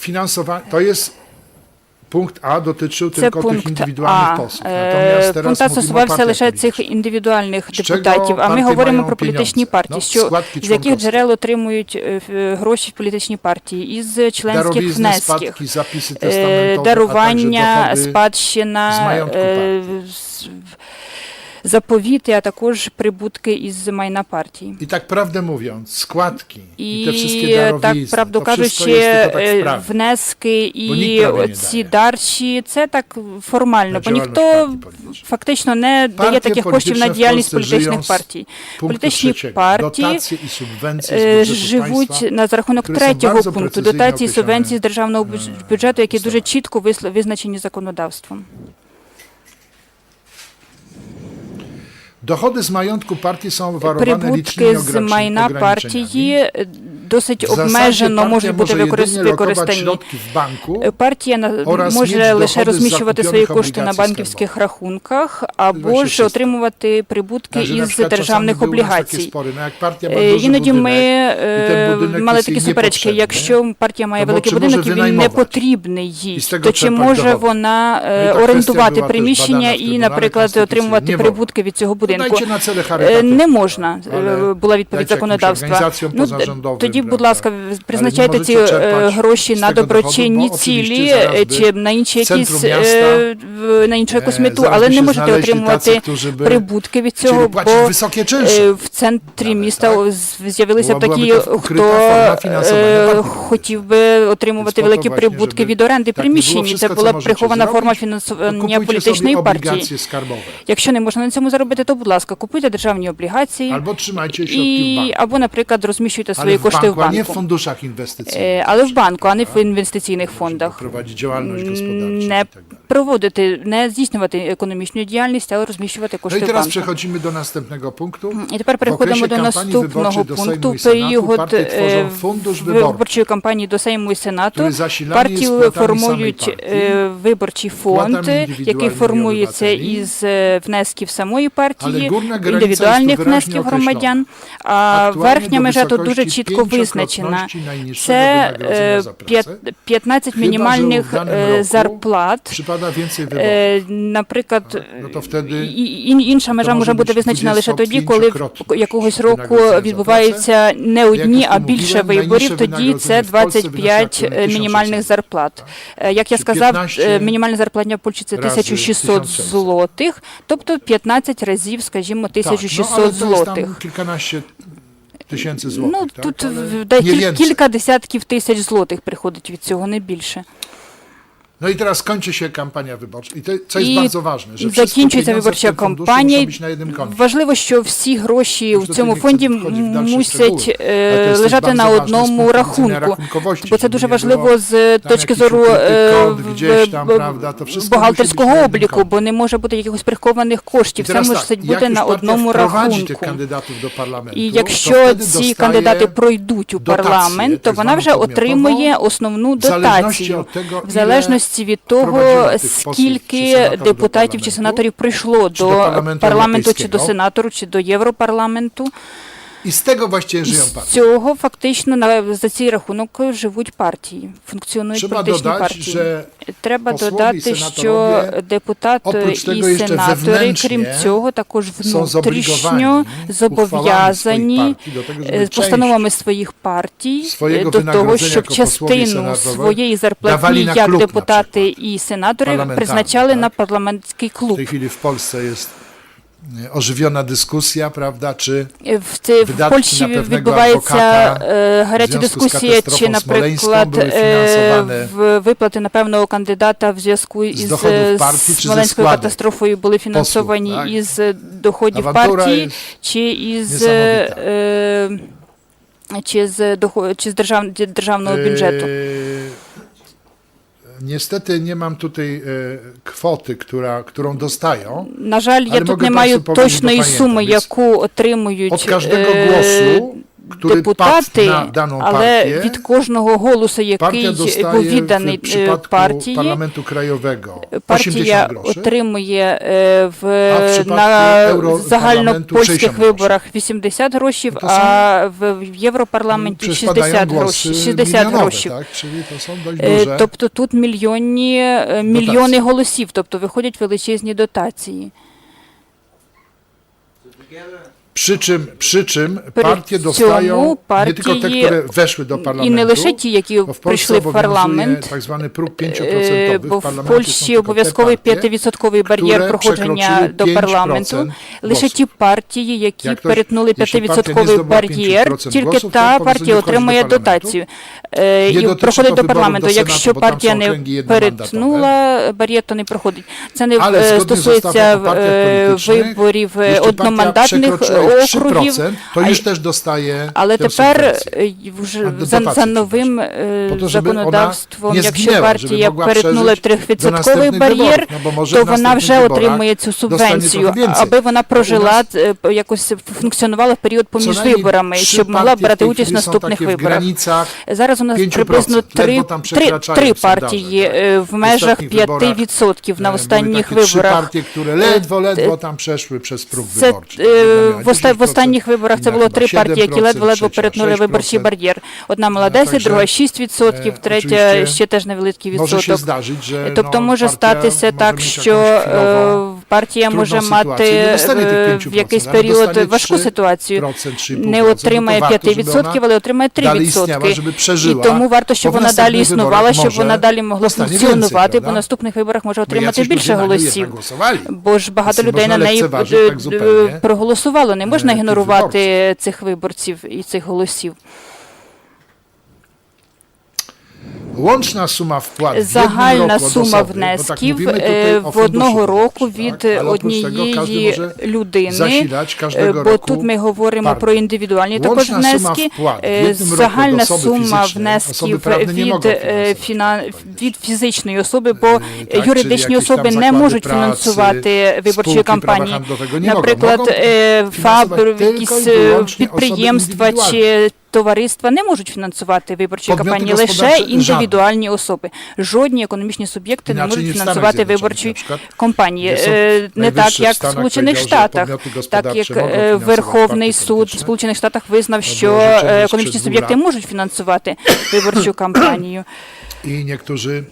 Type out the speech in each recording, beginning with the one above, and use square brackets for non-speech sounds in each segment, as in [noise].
finansowanie, to jest punkt A dotyczył Це tylko tych пункт indywidualnych posłów. Е, Natomiast teraz Пункт А mówimy o стосувався partiach лише politycznych. цих індивідуальних чого депутатів. А ми партії говоримо мають про політичні партії. Ну, Що складки з яких джерел отримують е, ф- гроші в політичні партії? Із членських Darowizny, внесків. spadki, zapisy Е, testamentowe, дарування, a także dochody спадщина, е, з- заповіти, а також прибутки із майна партії. I tak prawdę mówiąc, składki i, te wszystkie І так, darowizny, tak е, sprawnie. внески і ці дає. дарчі, це так формально, бо ніхто фактично не дає таких коштів на діяльність політичних партій. Політичні партії і е, живуть на за рахунок третього пункту дотації określone, субвенції з державного бюджету, які дуже чітко визначені законодавством. Dochody z majątku partii są warowane licznymi Прибутки з ograniczeniami. майна партії е, Досить обмежено можуть бути використані. Е, Партія може лише розміщувати свої кошти на банківських рахунках або ж отримувати прибутки із державних облігацій. ma Е, Іноді ми е, мали такі суперечки. Якщо партія має великий будинок, і він не потрібний їй, то чи може вона Ну, орендувати приміщення і, наприклад, отримувати прибутки від цього будинку? Е, charytatywne. Не можна, була відповідь законодавства. Ну, позарządowим, тоді, будь ласка, призначайте ці е, гроші на доброчинні цілі е, чи на інші якісь е, на іншу якусь мету, але не можете отримувати прибутки від цього, бо в центрі міста з'явилися такі, хто хотів би отримувати великі прибутки від оренди приміщень. Це була прихована форма фінансування політичної партії. Якщо не можна на цьому заробити, то будь ласка, купуйте державні облігації і або, наприклад, розміщуйте свої Ale w кошти в banku, a nie w банку. funduszach inwestycyjnych. Е, Але в банку, а не в інвестиційних фондах. Prowadzi działalność gospodarczą Не i tak dalej. Проводити, не здійснювати економічну діяльність, але розміщувати No кошти і в teraz банку. przechodzimy do następnego punktu. І тепер переходимо до наступного do пункту. Sejmu Період виборчої кампанії до Сейму і Сенату. Партії формують е, виборчий фонд, який формується із е, внесків самої партії, індивідуальних внесків громадян. А верхня межа тут дуже чітко визначена. Це винагородження е, за працю. п'ят- 15 мінімальних w danym е, roku зарплат. Przypada więcej wyborów. Наприклад, No to wtedy і- і- інша межа може може бути бути визначена лише тоді, коли 25-кротне якогось року відбуваються не одні, а більше mówiłem, виборів. Тоді це в Польщі 25 виносить мінімальних зарплат. Е, Як я Чи сказав, 15 е, мінімальна зарплатня в Польщі це рази 1600 1700. злотих, тобто 15 разів, скажімо, Tak, no, 1600 ale to jest tam злотих. kilkanaście tysięcy złotych. Ну tak? тут ale в- да, кіль- więcej. кілька десятків тисяч злотих приходить від цього, не більше. No i teraz kończy się kampania wyborcza. I to, co jest І bardzo ważne, że wszystkie закінчується виборча кампанія. muszą być na jednym koncie. Важливо, що всі гроші Тобто в цьому фонді мусять е, to лежати bardzo на ważne z одному рахунку. Бо це дуже важливо з точки зору бухгалтерського musi być na jednym обліку, бо не може бути якихось прихованих коштів. I Все мусить бути на одному рахунку. kandydatów do parlamentu, І якщо ці кандидати пройдуть у парламент, то вона вже отримує основну дотацію, в залежності від того, скільки депутатів чи сенаторів прийшло до парламенту, чи до сенатору, чи до Європарламенту. I z tego właściwie І żyją з partie. цього фактично на за цей рахунок живуть партії, функціонують Trzeba політичні dodać, партії. że Треба posłowie додати, що депутати oprócz tego і jeszcze сенатори, wewnętrznie крім цього, також są внутрішньо zobligowani зобов'язані swoich partii do tego, żeby е, część постановами своїх партій swojego е, до того, wynagrodzenia щоб jako posłowie i частину senatorowie своєї зарплатні dawali як na депутати і сенатори призначали tak? на парламентський W клуб. tej chwili w Polsce jest ożywiona dyskusja, prawda, czy Видатки Польщі на певного відбувається гаряча дискусія, чи, наприклад, виплати на певного кандидата в зв'язку із Смоленською катастрофою були фінансовані так? із доходів Авантура партії, чи із чи з чи з держав, державного бюджету. E, Niestety nie mam tutaj e, kwoty, która, którą dostają. На жаль, я але тут mogę не маю Państwu powiedzieć, точної to pamiętam, суми, jest яку отримують Od każdego е, głosu który депутати, але від кожного голосу, який був відданий е, партії, партія отримує е, в, в на загальнопольських виборах 80 грошів, а в в Європарламенті przyspadają 60 głosy грошей. 60 грошів. Е. Тобто тут мільйонні, е, мільйони голосів, тобто виходять величезні дотації. Przy czym, przy czym При partie цьому dostają nie tylko te, które weszły do І parlamentu, не лише ті, які bo w Polsce прийшли в obowiązuje парламент, tak zwany próg е, 5%, бо w в parlamencie są Польщі tylko te обов'язковий partie, 5% бар'єр проходження przekroczyły до 5% парламенту. Лише ті партії, які перетнули якщо партія не 5% здобула бар'єр, 5% тільки та партія до отримує дотацію е, і проходить до до парламенту. до Якщо партія są не okręgi jednomandatowe. перетнула бар'єр, то не проходить. Це не Але е, з стосується е, виборів е, Jeśli partia одномандатних округів. 3%, to а już też dostaje Але тепер е, вже за, за новим е, то, законодавством, якщо згинула, партія перетнула прожити 3% бар'єр, ну, то вона вже отримує цю субвенцію, аби вона прожила е, якось функціонувала в період поміж виборами, щоб могла брати участь в наступних виборах. Зараз у нас приблизно три, три, три партії е, в межах ostatnich wyborach, 5% на останніх виборах. Це в, оста- в 10%, останніх виборах це було три партії, які ледве-ледве перетнули виборчий бар'єр. Одна мала Е, 10, друга же, 6%, е, третя ще теж невеликий відсоток. Тобто може статися так, що е, партія може мати nie dostanie tych 5%, в якийсь період важку ситуацію, не отримає warto, żeby 5%, але отримає dalej istniała, 3%. І тому варто, щоб вона далі існувала, щоб вона далі могла функціонувати, бо в наступних виборах може отримати більше jednak голосів. Бо ж багато людей на неї проголосувало. Не можна е, ігнорувати цих виборців і цих голосів. Загальна сума внесків е, в одного року від однієї людини, Е, бо тут ми говоримо про індивідуальні також внески. Е, Загальна сума внесків від, е, фізичної особи, бо Е, юридичні особи не можуть фінансувати виборчі кампанії. Наприклад, Mogą е, finansować ФАБ, tylko якісь е, підприємства чи товариства не можуть фінансувати виборчі кампанії, лише індивідуальні індивідуальні особи. Жодні економічні суб'єкти не можуть фінансувати виборчі кампанії, Е, Не так, як в Сполучених Штатах, так як е, Верховний суд в. Сполучених Штатах визнав, що е, економічні суб'єкти можуть фінансувати виборчу [coughs] кампанію. Ніхто niektórzy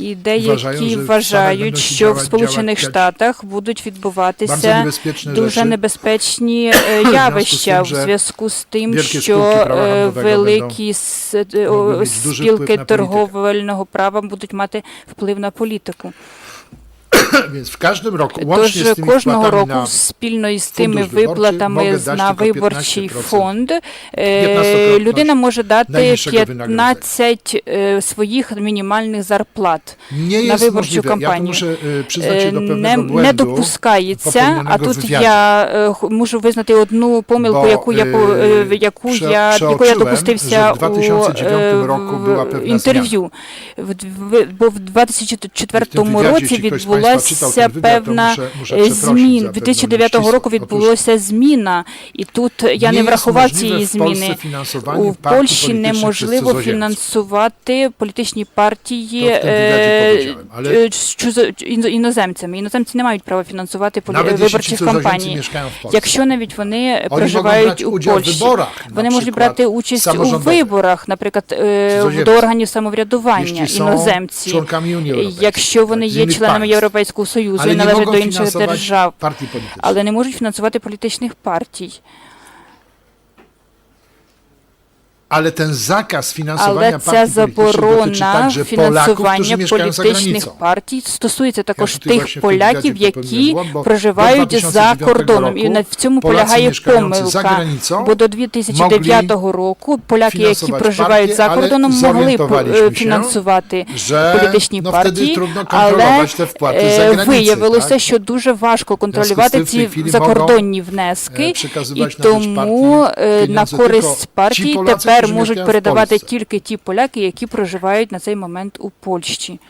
І деякі вважають, що в Сполучених Штатах будуть відбуватися дуже небезпечні [clears throat] е, явища в зв'язку з тим, що е, великі е, duży спілки торговельного права будуть мати вплив на політику. Więc w każdym roku łącznie Тож z tymi кожного wpłatami року na спільно із тими fundusz wyborczy виплатами на виборчий 15%. фонд е, 15-крotność людина може дати najniższego 15 е, своїх мінімальних зарплат. nie na jest wyborczą możliwe. Ja tu kampanię. muszę przyznać się Е, do Не, pewnego не błędu. допускається, а поповненого тут в я е, х- можу визнати одну помилку, Бо, яку я по- е, е, яку prze- я якої я przeoczyłem, допустився w 2009 у roku е, była pewna інтерв'ю. В дв- Бо в 2004 wywiadzie, році jeśli ktoś z państwa czytał відбулася певна е, przeprosić za змін. pewną 2009 року відбулася зміна, і тут я не врахував цієї зміни. У Польщі неможливо фінансувати політичні партії То в тому е, е, іноземцями. Іноземці не мають права фінансувати виборчі кампанії. Якщо навіть вони проживають у Польщі, вони можуть брати участь у виборах, наприклад, до органів самоврядування, іноземці. Якщо вони є членами państw, Європейського Союзу і належать до інших держав, але не можуть фінансувати політичних партій. Ale ten zakaz Але finansowania ця заборона фінансування політичних партій стосується також тих поляків, які проживають за 2009 кордоном. І на в цьому полягає помилка. Бо до 2009 року поляки, які проживають за кордоном, могли фінансувати політичні партії, але виявилося, що дуже важко контролювати ці закордонні внески, і тому на користь партії Polacy, тепер можуть передавати тільки ті поляки, які проживають на цей момент у Польщі.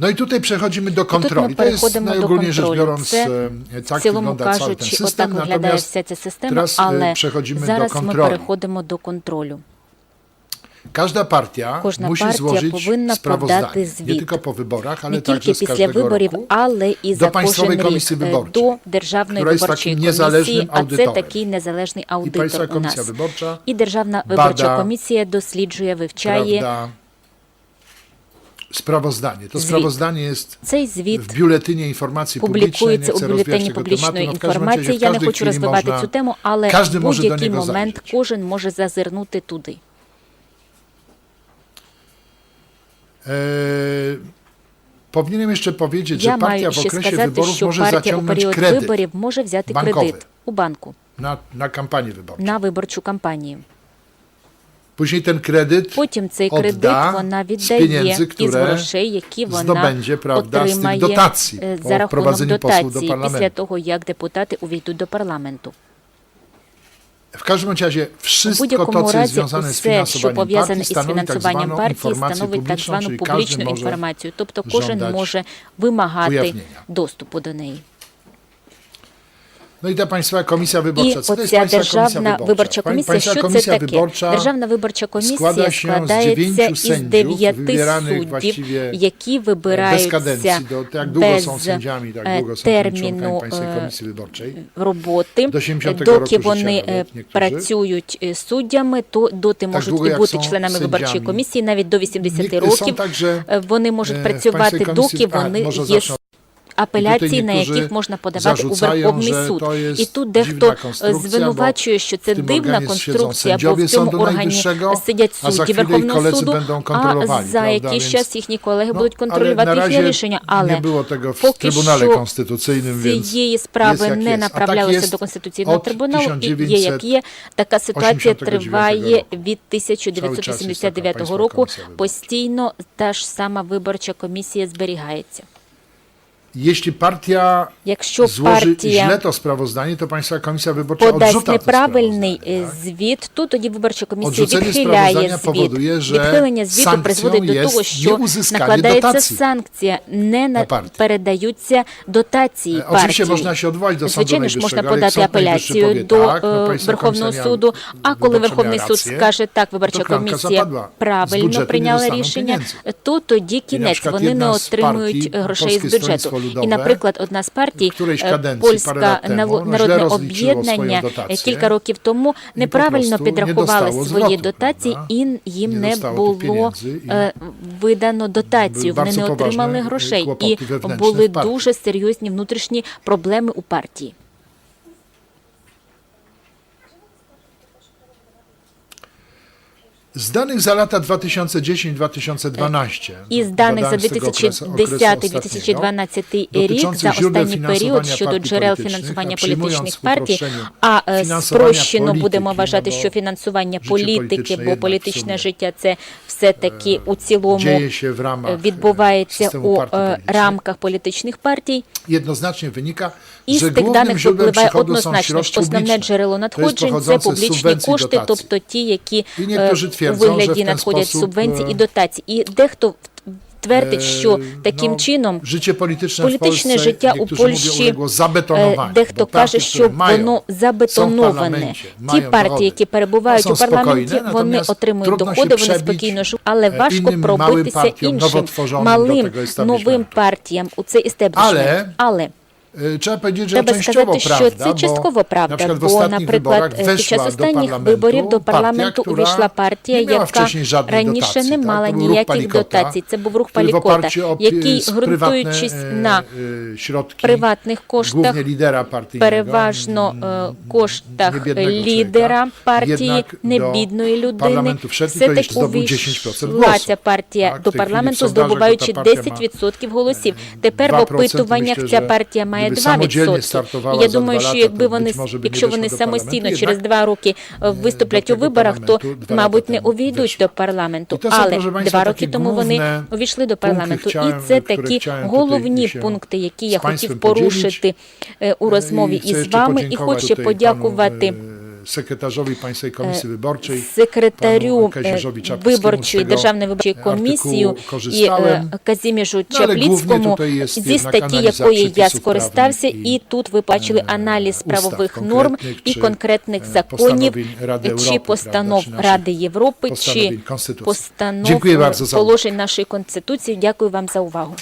No i tutaj przechodzimy do kontroli. To jest najogólniej rzecz biorąc, Це, e, tak цілому wygląda cały ten system. Natomiast система, teraz, е, przechodzimy do kontroli. Każda partia Кожна партія повинна подати звіт. Не także тільки після виборів, roku. але і за кожен рік Виборчої, до Державної виборчої комісії, а це такий незалежний аудитор у нас. І Державна виборча комісія досліджує, вивчає prawda, sprawozdanie. To Звіт. sprawozdanie jest цей звіт. biuletynie informacji publicznej. Публікується у бюлетені публічної інформації. Я не хочу розвивати цю тему, але в будь-який момент кожен може зазирнути туди. E, powinienem jeszcze powiedzieć, Я że partia маю w ще okresie сказати, wyborów що może партія у zaciągnąć період kredyt виборів може взяти банковий. кредит у банку na, na kampanię wyborczą. на виборчу кампанію. Później ten kredyt Потім цей odda кредит вона z віддає pieniędzy, із które грошей, які вона zdobędzie prawda, z tych отримає dotacji е, po за рахунок posłów do дотації після того, як депутати увійдуть до парламенту. W każdym razie wszystko to, co jest związane z finansowaniem partii, stanowi tak zwaną informację publiczną, czyli każdy może. Тобто кожен żądać може вимагати ujawnienia. доступу до неї. No i ta Państwowa Komisja І Wyborcza. Co to jest оця Państwa Komisja державна виборча комісія, Państwa що це Komisja таке? Wyborcza Державна виборча комісія składa się z складається dziewięciu із sędziów дев'яти wybieranych суддів, właściwie які bez вибираються kadencji. Do, jak długo без są sędziami, tak е, długo są tymi członkami терміну Państwowej е, Komisji Wyborczej. роботи, До 70-го доки життя вони навіть е, працюють е, суддями, то доти можуть і як бути są членами виборчої sędziami. комісії, навіть до 80 Ні- років. Także Е, Вони можуть e, працювати, Państwowej доки вони є апеляції, на яких можна подавати у Верховний суд. І тут дехто звинувачує, що це дивна конструкція, бо в цьому органі сидять судді Верховного суду, а за якийсь час їхні колеги будуть контролювати na їхнє рішення. Але поки що цієї справи не направлялося до Конституційного трибуналу, і є як є. Така ситуація триває від 1989 Państwowa року. Постійно та ж сама виборча комісія зберігається. Jeśli partia Якщо партія źle to sprawozdanie, to Państwowa Komisja Wyborcza подасть odrzuca to неправильний е, tak? звіт, то тоді виборча комісія Odrzucenie відхиляє sprawozdania звіт. powoduje, że Відхилення звіту sankcją призводить до jest того, що nieuzyskanie накладається dotacji санкція, не на partię. передаються дотації E, Oczywiście партії. można się odwołać do Sądu Звичайно ж, можна Najwyższego, ale jak подати Sąd Najwyższy апеляцію powie до tak, no е, Państwa Верховного Komisja суду. А коли Wyborcza Верховний miała суд rację, скаже так, виборча to klamka комісія zapadła. Z правильно nie прийняла dostaną рішення, pieniędzy. то тоді І, на кінець przykład, вони не jedna отримують грошей з Polskie бюджету. Stronnictwo І, наприклад, одна з партій, е, польська народне об'єднання кілька років тому неправильно підрахували свої дотації і їм не було е, видано дотацію. Вони не отримали грошей і були дуже серйозні внутрішні проблеми у партії. Z danych za lata 2010-2012, Із даних за badałem z tego okresu- okresu ostatniego, 2010-2012 рік за останній період finansowania щодо partii джерел фінансування політичних партій, а е, спрощено будемо вважати, bo що фінансування życie політики, бо політичне життя це все-таки у цілому dzieje się w ramach e, відбувається у е, рамках політичних партій. Jednoznacznie wynika, І з тих даних випливає однозначно, що основне publiczne. джерело надходжень це публічні кошти, тобто ті, які І е, у вигляді надходять sposób, субвенцій е, і дотацій. І дехто твердить, що E, таким чином політичне життя у Польщі е, дехто каже, що воно забетоноване. Ті партії, які перебувають у парламенті, вони отримують доходи, вони спокійно живуть, але е, важко пробитися іншим малим новим партіям у цей істеблішмент. Але Trzeba powiedzieć, że Треба сказати, що prawda, це частково правда, бо, ostatnich наприклад, під час останніх виборів до парламенту увійшла партія, яка раніше не мала ruch ніяких дотацій. Це був рух Палікота, який, ґрунтуючись на e, e, приватних коштах, переважно mm, е, коштах лідера партії, jednak не do бідної людини, все таки zdobył 10% увійшла ця партія Так, до парламенту, здобуваючи ta partia ma, 10% голосів. Тепер в 2%, опитуваннях ця партія має samodzielnie 2%. я думаю, що якби вони, якщо вони самостійно через два роки е, виступлять у виборах, то, мабуть, не увійдуть до парламенту. Але два роки тому вони увійшли до парламенту. І це такі головні пункти, які я хотів порушити е, у розмові із вами, і хочу подякувати sekretarzowi Państwowej Komisji Wyborczej. е, виборчої tego державної виборчої комісії і е, Казіміжу Чапліцькому зі статті, якої я скористався, і тут ви бачили е, аналіз правових норм і конкретних е, законів чи постанов Ради Європи, чи постанов положень нашої конституції. Дякую вам за увагу.